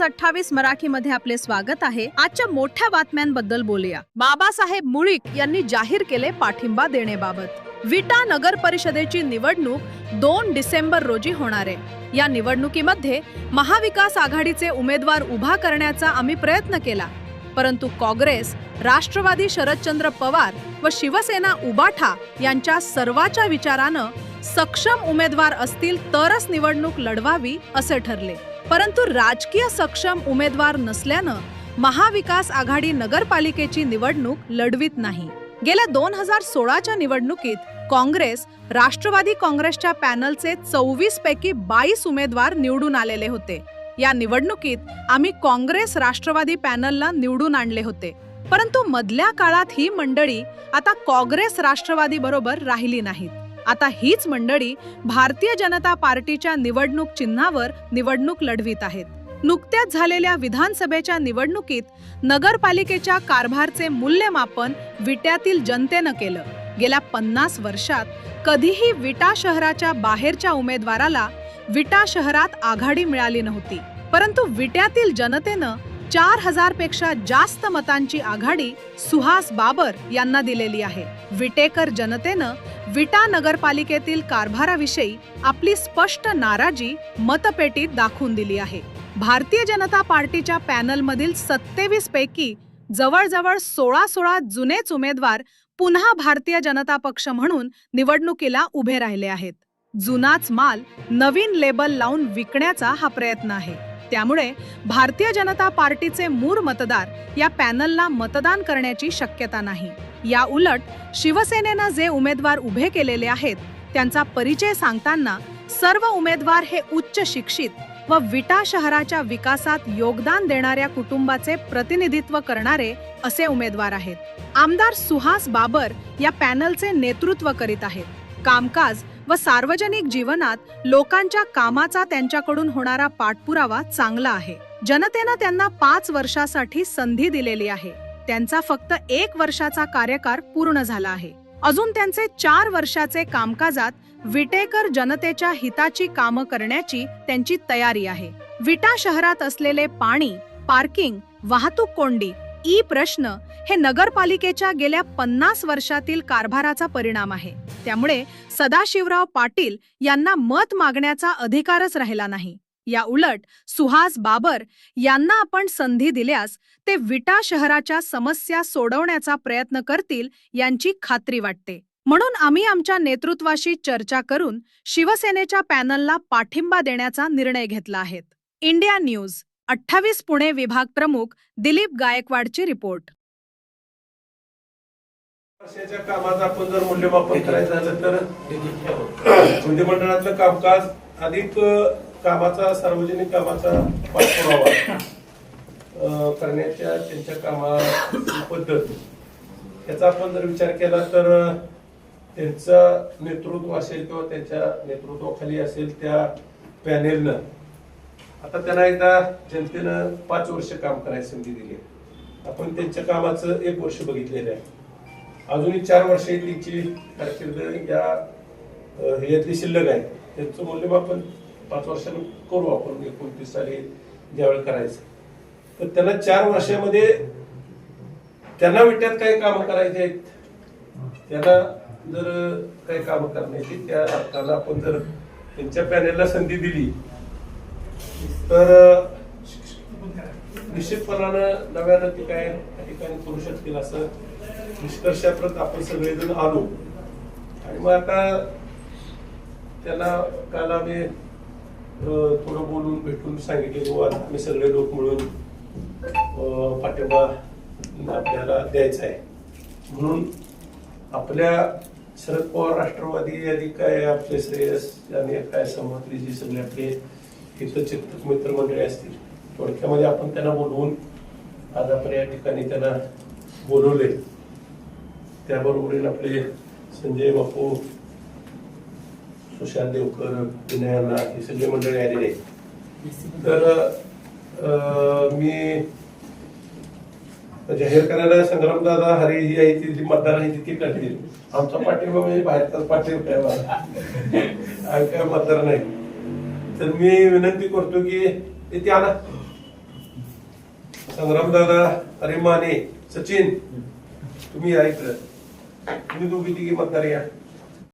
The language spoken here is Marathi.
न्यूज अठ्ठावीस मराठी मध्ये आपले स्वागत आहे. आजच्या मोठ्या बातम्यांबद्दल बोलूया. बाबासाहेब मुळीक यांनी जाहीर केले पाठिंबा देण्याबाबत. विटा नगर परिषदेची निवडणूक दोन डिसेंबर रोजी होणार आहे. या निवडणुकीमध्ये महाविकास आघाडीचे उमेदवार उभा करण्याचा आम्ही प्रयत्न केला. परंतु काँग्रेस राष्ट्रवादी शरदचंद्र पवार व शिवसेना उबाठा यांच्या सर्वाच्या विचारानं सक्षम उमेदवार असतील तरच निवडणूक लढवावी असे ठरले. परंतु राजकीय सक्षम उमेदवार नसल्यानं महाविकास आघाडी नगरपालिकेची निवडणूक लढवित नाही. गेल्या दोन हजार सोळाच्या निवडणुकीत काँग्रेस राष्ट्रवादी काँग्रेसच्या पॅनलचे चोवीस पैकी बाईस उमेदवार निवडून आलेले होते. या निवडणुकीत आम्ही काँग्रेस राष्ट्रवादी पॅनलला निवडून आणले होते. परंतु मधल्या काळात ही मंडळी आता काँग्रेस राष्ट्रवादी बरोबर राहिली नाहीत. आता हीच मंडळी भारतीय जनता पार्टीच्या निवडणूक चिन्हावर निवडणूक लढवित आहेत. नुकत्याच झालेल्या विधानसभेच्या निवडणुकीत नगरपालिकेच्या कारभारचे मूल्यमापन विट्यातील जनतेनं केलं. गेल्या पन्नास वर्षात कधीही विटा शहराच्या बाहेरच्या उमेदवाराला विटा शहरात आघाडी मिळाली नव्हती. परंतु विट्यातील जनतेनं चार हजारपेक्षा जास्त मतांची आघाडी सुहास बाबर यांना दिलेली आहे. विटेकर जनतेनं विटा नगरपालिकेतील कारभाराविषयी आपली स्पष्ट नाराजी मतपेटीत दाखवून दिली आहे. भारतीय जनता पार्टीच्या पॅनलमधील सत्तेवीस पैकी जवळजवळ सोळा सोळा जुनेच उमेदवार पुन्हा भारतीय जनता पक्ष म्हणून निवडणुकीला उभे राहिले आहेत. जुनाच माल नवीन लेबल लावून विकण्याचा हा प्रयत्न आहे. त्यामुळे भारतीय जनता पार्टीचे मूळ मतदार या पॅनलला मतदान करण्याची शक्यता नाही. या उलट शिवसेनेनं जे उमेदवार उभे केलेले आहेत त्यांचा परिचय सांगताना सर्व उमेदवार हे उच्च शिक्षित व विटा शहराच्या विकासात योगदान देणाऱ्या कुटुंबाचे प्रतिनिधित्व करणारे असे उमेदवार आहेत. आमदार सुहास बाबर या पॅनलचे नेतृत्व करीत आहेत. कामकाज व सार्वजनिक जीवनात लोकांच्या कामाचा त्यांच्याकडून होणारा पाठपुरावा चांगला आहे. जनतेनं त्यांना पाच वर्षासाठी संधी दिलेली आहे. त्यांचा फक्त एक वर्षाचा कार्यकाळ पूर्ण झाला आहे. अजून त्यांचे चार वर्षाचे कामकाजात विटेकर जनतेच्या हिताची कामं करण्याची त्यांची तयारी आहे. विटा शहरात असलेले पाणी पार्किंग वाहतूक कोंडी ई प्रश्न हे नगरपालिकेच्या गेल्या पन्नास वर्षातील कारभाराचा परिणाम आहे. त्यामुळे सदाशिवराव पाटील यांना मत मागण्याचा अधिकारच राहिला नाही. या उलट सुहास बाबर यांना आपण संधी दिल्यास ते विटा शहराच्या समस्या सोडवण्याचा प्रयत्न करतील यांची खात्री वाटते. म्हणून आम्ही आमच्या नेतृत्वाशी चर्चा करून शिवसेनेच्या पॅनलला पाठिंबा देण्याचा निर्णय घेतला आहे. इंडिया न्यूज अठ्ठावीस पुणे विभाग प्रमुख दिलीप गायकवाडची रिपोर्ट. वर्षाच्या कामाचं आपण जर मूल्यमापन करायचं झालं तर मंत्रिमंडळातलं कामकाज अधिक कामाचा सार्वजनिक कामाचा पाठपुरावा करण्याच्या त्यांच्या कामाची पद्धत. याचा आपण जर विचार केला तर त्यांचं नेतृत्व असेल किंवा त्यांच्या नेतृत्वाखाली असेल त्या पॅनेलनं. आता त्यांना एकदा जनतेनं पाच वर्ष काम करायची संधी दिली. आपण त्यांच्या कामाचं एक वर्ष बघितलेलं आहे. अजूनही चार वर्ष त्यांची कारकीर्द या ह्यातली शिल्लक आहे. त्यांचं मूल्यमापन पाच वर्षांनी करू आपण एकोणतीस साली ज्यावेळी करायचं. तर त्यांना चार वर्षामध्ये त्यांना विट्यात काही कामं करायचे आहेत. त्यांना जर काही कामं करण्याची त्या अर्थानं आपण जर त्यांच्या पॅनेलला संधी दिली तर निश्चितपणानं नव्यानं ते काय ठिकाणी करू शकतील असं निष्कर्षाप्रत आपण सगळेजण आलो. आणि मग आता त्याला काल आम्ही थोडं बोलून भेटून सांगितले बुवा आम्ही सगळे लोक मिळून पाठिंबा आपल्याला द्यायचा आहे. म्हणून आपल्या शरद पवार राष्ट्रवादी आधी काय आपले श्रेयस आणि काय समर्थी जी सगळे आपले चित्रक मित्रमंडळी असतील थोडक्यामध्ये आपण त्यांना बोलवून आज आपण या ठिकाणी त्यांना बोलवले त्याबरोबर आपले संजय बापू सुशांत देवकर विनयाला ही सगळी मंडळी आलेली तर अं, मी जाहीर करायला संग्रामदादा हरी ही आहे ती जी मतदार आहे ती ती आमचा पाठिंबा म्हणजे बाहेरचाच पाठिंबा आहे मला. काय मतदार नाही. तर मी विनंती करतो की ते आणा संग्रामदादा अरे माने सचिन तुम्ही या इकडं. तुम्ही दोघी तिघी मतदार या